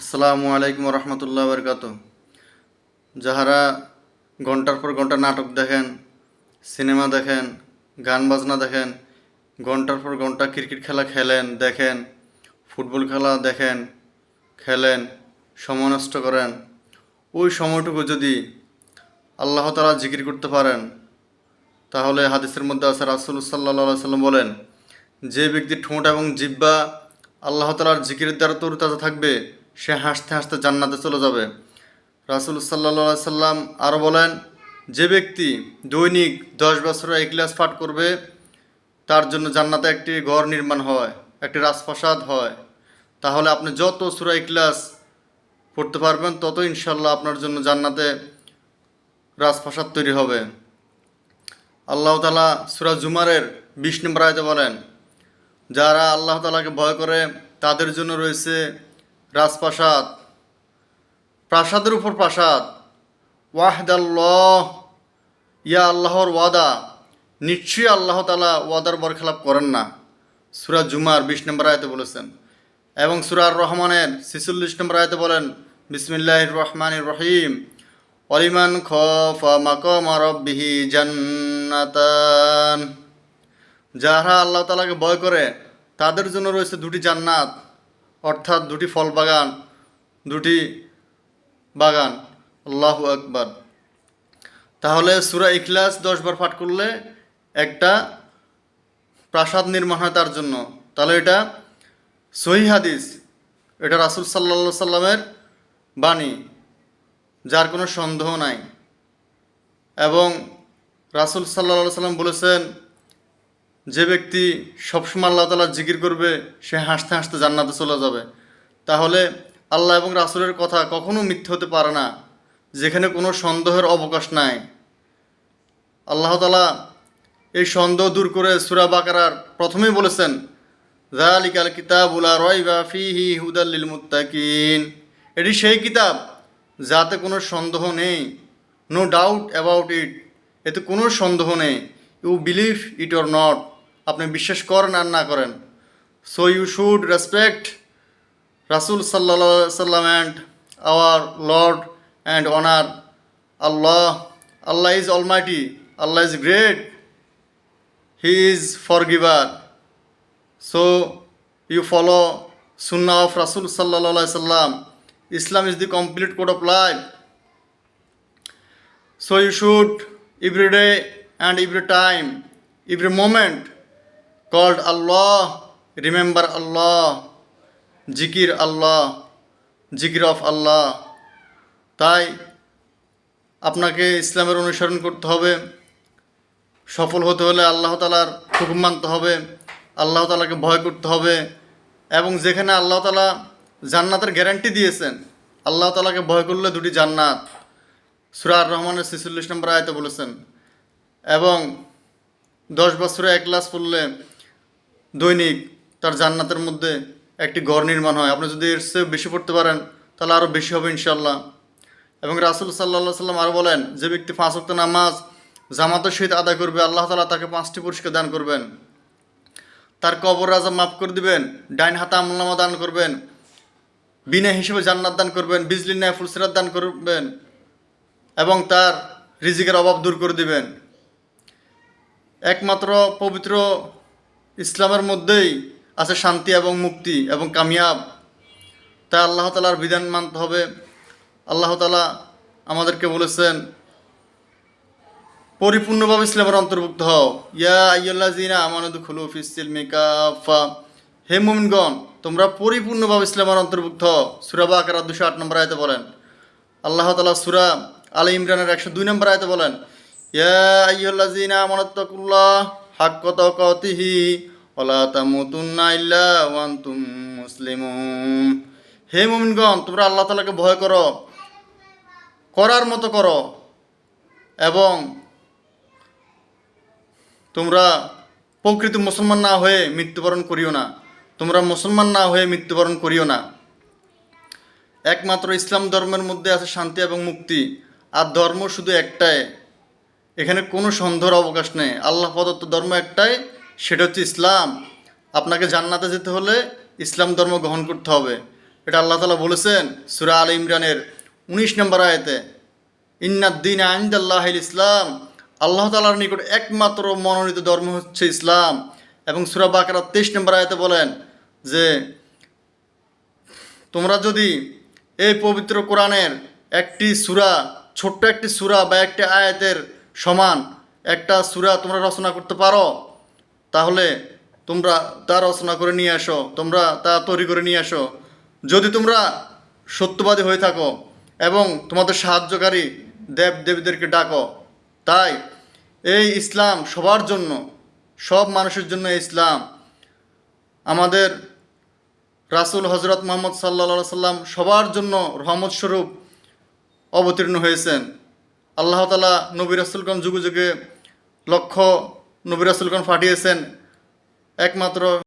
আসসালামু আলাইকুম রহমতুল্লাহ বরকাত যাহারা ঘণ্টার পর ঘণ্টা নাটক দেখেন, সিনেমা দেখেন, গান বাজনা দেখেন, ঘণ্টার পর ঘণ্টা ক্রিকেট খেলা খেলেন, দেখেন, ফুটবল খেলা দেখেন, খেলেন সময় নষ্ট করেন, ওই সময়টুকু যদি আল্লাহ তালা জিকির করতে পারেন, তাহলে হাদিসের মধ্যে আছে রাসুল সাল্লাহ সাল্লাম বলেন, যে ব্যক্তি ঠোঁট এবং জিব্বা আল্লাহ তালার জিকিরের দ্বারা তরুতাজা থাকবে সে হাসতে হাসতে জান্নাতে চলে যাবে। রাসুল সাল্লাহ সাল্লাম আরও বলেন, যে ব্যক্তি দৈনিক দশ বছর এক গ্লাস পাঠ করবে, তার জন্য জান্নাতে একটি ঘর নির্মাণ হয়, একটি রাজপ্রাসাদ হয়। তাহলে আপনি যত সুরা ইকলাস পড়তে পারবেন, তত ইনশাল্লাহ আপনার জন্য জান্নাতে রাজপ্রাসাদ তৈরি হবে। আল্লাহ তালা সুরা জুমারের বিশ নম্বর বলেন, যারা আল্লাহ তালাকে ভয় করে, তাদের জন্য রয়েছে রাজপ্রাসাদ, প্রাসাদের উপর প্রাসাদ। ওয়াহদাল্লাহ, ইয়া আল্লাহর ওয়াদা। নিশ্চয়ই আল্লাহ তালা ওয়াদার বরখেলাপ করেন না। সুরা জুমার বিশ নম্বর আয়তে বলেছেন। এবং সুরার রহমানের ছিচল্লিশ নম্বর আয়তে বলেন বিসমিল্লাহ রহমান রহিম। অলিমান রব্বিহি জান্নাতান। যারা আল্লাহ তালাকে ভয় করে, তাদের জন্য রয়েছে দুটি জান্নাত। অর্থাৎ দুটি ফল বাগান, দুটি বাগান। আল্লাহু আকবার। তাহলে সুরা ইখলাস দশবার পাঠ করলে একটা প্রাসাদ নির্মাণ হয় তার জন্য। তাহলে এটা সহি হাদিস। এটা রাসুল সাল্লা সাল্লামের বাণী, যার কোনো সন্দেহ নাই। এবং রাসুল সাল্লা সাল্লাম বলেছেন যে ব্যক্তি সবসময় আল্লাহ তালা জিকির করবে, সে হাসতে হাসতে জান্নাতে চলে যাবে। তাহলে আল্লাহ এবং রাসুলের কথা কখনো মিথ্যে হতে পারে না, যেখানে কোনো সন্দেহের অবকাশ নাই। আল্লাহ তালা এই সন্দেহ দূর করে সুরা বাকারার প্রথমেই বলেছেন জালিকাল কিতাবুলা রয় বা ফিহি হুদাল্লিল মুত্তাকিন। এটি সেই কিতাব যাতে কোনো সন্দেহ নেই। নো ডাউট অ্যাবাউট ইট এতে কোনো সন্দেহ নেই। You believe it or not আপনি বিশ্বাস করেন আর না করেন। সো ইউ শুড রেসপেক্ট রাসুল সাল্লা সাল্লাম and our lord and honour Allah Allah is almighty Allah is great he is forgiver so you follow sunnah of রাসুল সাল্লা সাল্লাম Islam is the complete code of life. So you should every day and every time, every moment called Allah, remember Allah, zikir Allah, zikir of Allah. তাই আপনাকে ইসলামের অনুসরণ করতে হবে সফল হতে হলে আল্লাহ তালার হুকুম মানতে হবে আল্লাহ তালাকে ভয় করতে হবে এবং যেখানে আল্লাহ তালা জান্নাতের গ্যারান্টি দিয়েছেন আল্লাহ তালাকে ভয় করলে দুটি জান্নাত সুরার রহমানের ছেচল্লিশ নম্বর আয়তে বলেছেন এবং দশ বছরে এক ক্লাস পড়লে দৈনিক তার জান্নাতের মধ্যে একটি ঘর নির্মাণ হয়। আপনি যদি এর চেয়ে বেশি পড়তে পারেন, তাহলে আরও বেশি হবে ইনশাল্লাহ এবং রাসুল সাল্লাহ সাল্লাম আরও বলেন, যে ব্যক্তি পাঁচ অক্ট নামাজ জামাতের সহিত আদায় করবে, আল্লাহ তালা তাকে পাঁচটি পুরস্কার দান করবেন। তার কবর রাজা মাফ করে দিবেন, ডাইন হাতে আমলামা দান করবেন বিনা হিসেবে জান্নাত দান করবেন, বিজলি ন্যায় ফুলসিরাত দান করবেন এবং তার রিজিকের অভাব দূর করে দিবেন। একমাত্র পবিত্র ইসলামের মধ্যেই আছে শান্তি এবং মুক্তি এবং কামিয়াব। তাই আল্লাহ তালার বিধান মানতে হবে। আল্লাহ তালা আমাদেরকে বলেছেন, পরিপূর্ণভাবে ইসলামের অন্তর্ভুক্ত হও। ইয়া আইয়াল্লা জিনা আমানত খুলু ফিসিল মেকাফা হে মুমিনগণ, তোমরা পরিপূর্ণভাবে ইসলামের অন্তর্ভুক্ত হও। সুরা বাকারা দুশো আট নম্বর আয়তে বলেন। আল্লাহ তালা সুরা আলী ইমরানের একশো দুই নম্বর আয়তে বলেন, ইয়া আইয়াল্লা জিনা আমানতুল্লাহ হাক্কত কতিহি ওলা তামুতুন্না ইল্লা ওয়ান্তুম মুসলিমুন। হে মুমিনগণ, তোমরা আল্লাহ তালাকে ভয় করো, করার মতো করো, এবং তোমরা প্রকৃত মুসলমান না হয়ে মৃত্যুবরণ করিও না। তোমরা মুসলমান না হয়ে মৃত্যুবরণ করিও না। একমাত্র ইসলাম ধর্মের মধ্যে আছে শান্তি এবং মুক্তি, আর ধর্ম শুধু একটাই। এখানে কোনো সন্দেহের অবকাশ নেই। আল্লাহ প্রদত্ত ধর্ম একটাই, সেটা হচ্ছে ইসলাম। আপনাকে জান্নাতে যেতে হলে ইসলাম ধর্ম গ্রহণ করতে হবে। এটা আল্লাহ তালা বলেছেন সুরা আল ইমরানের উনিশ নম্বর আয়তে ইন্নাদ্দিন আইন্দাল্লাহ ইসলাম। আল্লাহ তালার নিকট একমাত্র মনোনীত ধর্ম হচ্ছে ইসলাম। এবং সুরা বাকারা তেইশ নম্বর আয়তে বলেন যে, তোমরা যদি এই পবিত্র কোরআনের একটি সুরা, ছোট্ট একটি সুরা বা একটি আয়াতের সমান একটা সুরা তোমরা রচনা করতে পারো, তাহলে তোমরা তা রচনা করে নিয়ে আসো, তোমরা তা তৈরি করে নিয়ে আসো। যদি তোমরা সত্যবাদী হয়ে থাকো এবং তোমাদের সাহায্যকারী দেব দেবীদেরকে ডাকো, তাই এই ইসলাম সবার জন্য, সব মানুষের জন্য ইসলাম। আমাদের রাসুল হজরত মোহাম্মদ সাল্লা সাল্লাম সবার জন্য রহমত স্বরূপ অবতীর্ণ হয়েছেন। আল্লাহ তালা নবী রাসুলগণ যুগে যুগে লক্ষ নবী রাসুলগণ পাঠিয়েছেন। একমাত্র